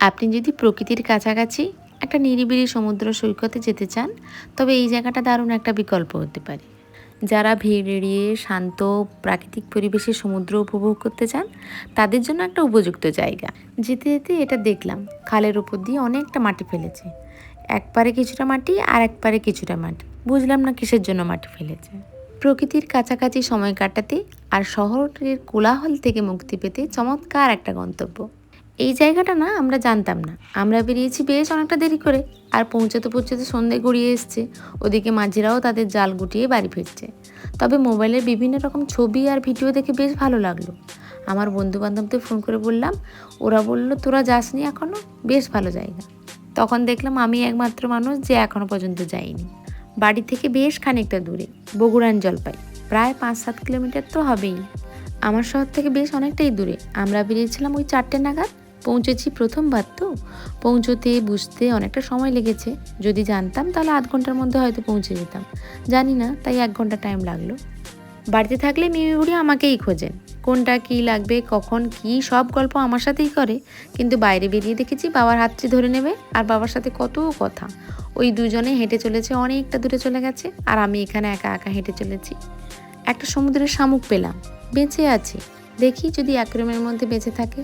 আপনি যদি প্রকৃতির কাছাকাছি একটা নিরিবিলি সমুদ্র সৈকতে যেতে চান, তবে এই জায়গাটা দারুণ একটা বিকল্প হতে পারে। যারা ভিড় এড়িয়ে শান্ত প্রাকৃতিক পরিবেশে সমুদ্র উপভোগ করতে চান, তাদের জন্য একটা উপযুক্ত জায়গা। যেতে যেতে এটা দেখলাম, খালের উপর দিয়ে অনেকটা মাটি ফেলেছে। এক পারে কিছুটা মাটি, আর এক পারে কিছুটা মাটি। বুঝলাম না কিসের জন্য মাটি ফেলেছে। প্রকৃতির কাছাকাছি সময় কাটাতে আর শহরের কোলাহল থেকে মুক্তি পেতে চমৎকার একটা গন্তব্য। এই জায়গাটা না আমরা জানতাম না। আমরা বেরিয়েছি বেশ অনেকটা দেরি করে, আর পৌঁছতে পৌঁছতে সন্ধে গড়িয়ে এসছে। ওদিকে মাঝিরাও তাদের জাল গুটিয়ে বাড়ি ফিরছে। তবে মোবাইলের বিভিন্ন রকম ছবি আর ভিডিও দেখে বেশ ভালো লাগল। আমার বন্ধু বান্ধবদের ফোন করে বললাম, ওরা বলল, তোরা যাসনি এখনও বেশ ভালো জায়গা। তখন দেখলাম আমি একমাত্র মানুষ যে এখনও পর্যন্ত যাইনি। বাড়ি থেকে বেশ খানিকটা দূরে, বগুড়ান জলপাই। প্রায় পাঁচ সাত কিলোমিটার তো হবেই। আমার শহর থেকে বেশ অনেকটাই দূরে। আমরা বেরিয়েছিলাম ওই চারটে নাগাদ। পৌঁছেছি প্রথমবার তো। পৌঁছতে বুঝতে অনেকটা সময় লেগেছে। যদি জানতাম তাহলে আধ ঘণ্টার মধ্যে হয়তো পৌঁছে যেতাম। জানি না, তাই এক ঘণ্টা টাইম লাগল। বাড়িতে থাকলে মিমি বুড়ি আমাকেই খোঁজেন। কোনটা কি লাগবে, কখন কি, সব গল্প আমার সাথেই করে। কিন্তু বাইরে বেরিয়ে দেখেছি বাবার হাতটি ধরে নেবে আর বাবার সাথে কত কথা। ওই দুজনে হেঁটে চলেছে, অনেকটা দূরে চলে গেছে আর আমি এখানে একা একা হেঁটে চলেছি। একটা সমুদ্রের শামুক পেলাম। বেঁচে আছে। দেখি যদি অ্যাকোরিয়ামের মধ্যে বেঁচে থাকে।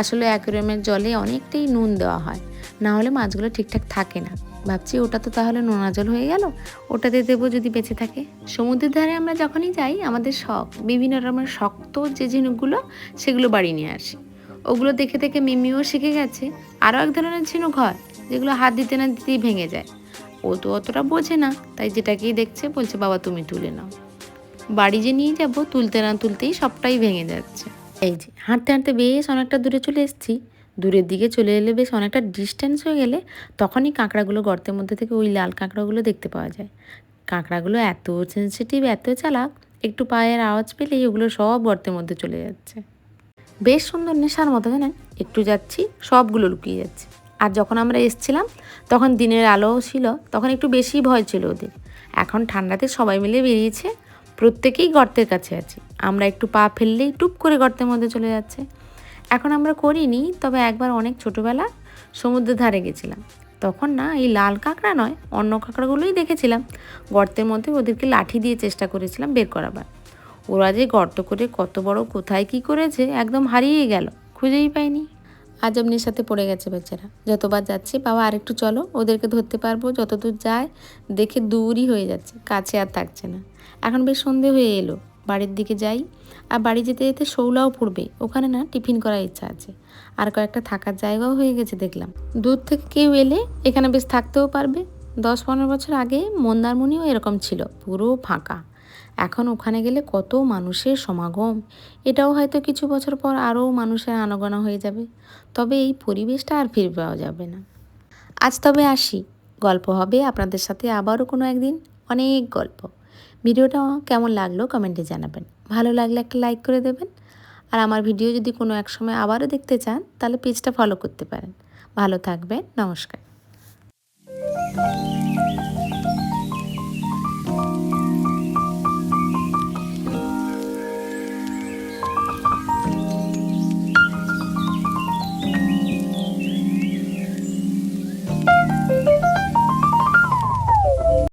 আসলে অ্যাকোরিয়ামের জলে অনেকটাই নুন দেওয়া হয়। না হলে মাছগুলো ঠিকঠাক থাকে না। ভাবছি ওটা তো তাহলে নোনা জল হয়ে গেল। ওটাতে দেবো যদি বেঁচে থাকে। সমুদ্রের ধারে আমরা যখনই যাই, আমাদের শখ, বিভিন্ন রকমের শক্ত যে ঝিনুকগুলো, সেগুলো বাড়ি নিয়ে আসি। ওগুলো দেখে দেখে মিমিও শিখে গেছে। আরও এক ধরনের ঝিনুক হয়, যেগুলো হাত দিতে না দিতেই ভেঙে যায়। ও তো অতটা বোঝে না, তাই যেটাকেই দেখছে বলছে, বাবা, তুমি তুলে নাও। বাড়ি যে নিয়ে যাব, তুলতে না তুলতেই সবটাই ভেঙে যাচ্ছে। এই যে, হাঁটতে হাঁটতে বেশ অনেকটা দূরে চলে এসেছি। দূরের দিকে চলে এলে বেশ অনেকটা ডিস্টেন্স হয়ে গেলে তখনই কাঁকড়াগুলো গর্তের মধ্যে থেকে ওই লাল কাঁকড়াগুলো দেখতে পাওয়া যায়। কাঁকড়াগুলো এত সেন্সিটিভ এত চালাক, একটু পায়ের আওয়াজ পেলেই ওগুলো সব গর্তের মধ্যে চলে যাচ্ছে। বেশ সুন্দর নেশার মতো, জানেন? একটু যাচ্ছি, সবগুলো লুকিয়ে যাচ্ছে। আর যখন আমরা এসছিলাম, তখন দিনের আলোও ছিল, তখন একটু বেশি ভয় ছিল ওদের। এখন ঠান্ডাতে সবাই মিলে বেরিয়েছে প্রত্যেকেই গর্তের কাছে আছি। আমরা একটু পা ফেললেই টুপ করে গর্তের মধ্যে চলে যাচ্ছে। এখন আমরা করিনি, তবে একবার অনেক ছোটোবেলা সমুদ্রের ধারে গেছিলাম। তখন না, এই লাল কাঁকড়া নয়, অন্য কাঁকড়াগুলোই দেখেছিলাম। গর্তের মধ্যে ওদেরকে লাঠি দিয়ে চেষ্টা করেছিলাম বের করাবার। ওরা যে গর্ত করে কত বড় কোথায় কি করেছে, একদম হারিয়ে গেল, খুঁজেই পাইনি। আজমনির সাথে পড়ে গেছে বেচারা। যতবার যাচ্ছে, বাবা, আরেকটু চলো, ওদেরকে ধরতে পারব, যতদূর যায় দেখে দূরই হয়ে যাচ্ছে, কাছে আর থাকছে না। এখন বেশ সন্ধে হয়ে এলো, বাড়ির দিকে যাই। আর বাড়ি যেতে যেতে শৌলাও পড়বে, ওখানে না টিফিন করার ইচ্ছা আছে। আর কয়েকটা থাকার জায়গাও হয়ে গেছে দেখলাম। দূর থেকে কেউ এলে এখানে বেশ থাকতেও পারবে। দশ পনেরো বছর আগে মন্দারমণিও এরকম ছিল, পুরো ফাঁকা। এখন ওখানে গেলে কত মানুষের সমাগম। এটাও হয়তো কিছু বছর পর আরও মানুষের আনাগোনা হয়ে যাবে। তবে এই পরিবেশটা আর ফিরে পাওয়া যাবে না। আজ তবে আসি। গল্প হবে আপনাদের সাথে আবারও কোনো একদিন অনেক গল্প। ভিডিওটা কেমন লাগল কমেন্টে জানাবেন। ভালো লাগলে একটা লাইক করে দেবেন। আর আমার ভিডিও যদি কোনো এক সময় আবারও দেখতে চান, তাহলে পেজটা ফলো করতে পারেন। ভালো থাকবেন, নমস্কার।